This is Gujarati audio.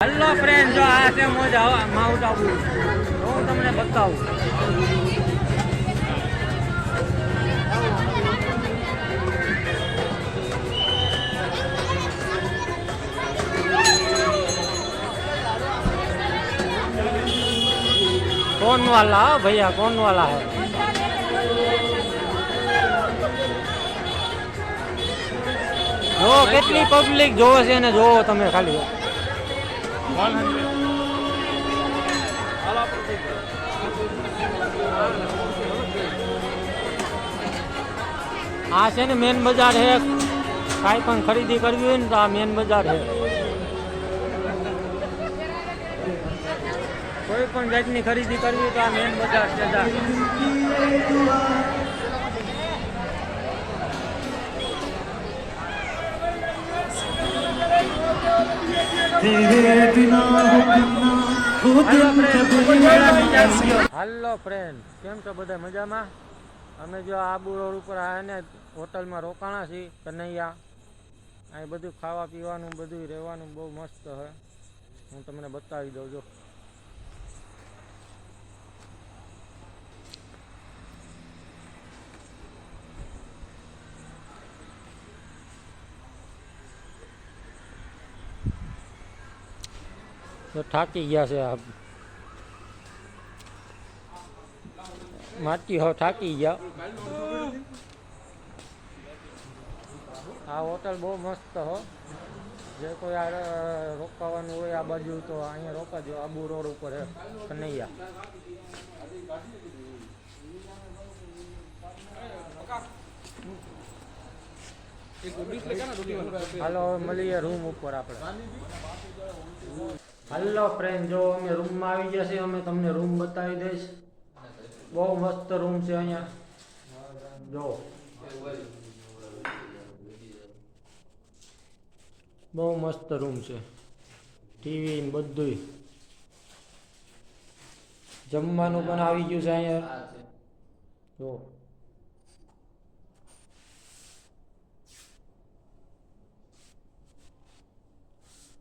હેલો ફ્રેન્ડ જો આ છે મોજ માઉન્ટ આબુ તો હું તમને બતાવું. કોણ વાલા ભૈયા કોણ વાલા હે? જો કેટલી પબ્લિક જોવે છે ને જોવો તમે ખાલી. આ છે ને મેન બજાર છે કાંઈ પણ ખરીદી કરવી હોય ને તો આ મેન બજાર છે કોઈ પણ જાતની ખરીદી કરવી હોય તો આ મેન બજાર છે હાલો ફ્રેન્ડ કેમ છો બધા મજામાં? અમે જો આબુ રોડ ઉપર આવ્યા ને હોટલમાં રોકાણા છીએ, કનૈયા. અહીં બધું ખાવા પીવાનું બધું રહેવાનું બહુ મસ્ત છે. હું તમને બતાવી દઉં, જો. તો થાકી ગયા છે માટી હવે થાકી ગયા. આ હોટલ બહુ મસ્ત હો. જે કોઈ આ રોકાવાનું હોય આ બાજુ તો અહીંયા રોકાજો. આબુ રોડ ઉપર કનૈયા. હાલો મળીએ રૂમ ઉપર આપણે. હાલો ફ્રેન્ડ જો અમે રૂમમાં આવી ગયા છીએ, અમે તમને રૂમ બતાવી દઈશ. બહુ મસ્ત રૂમ છે અહીંયા. જો. બહુ મસ્ત રૂમ છે. ટીવી ને બધુંય. જમવાનું પણ આવી ગયું છે અહીંયા. જો.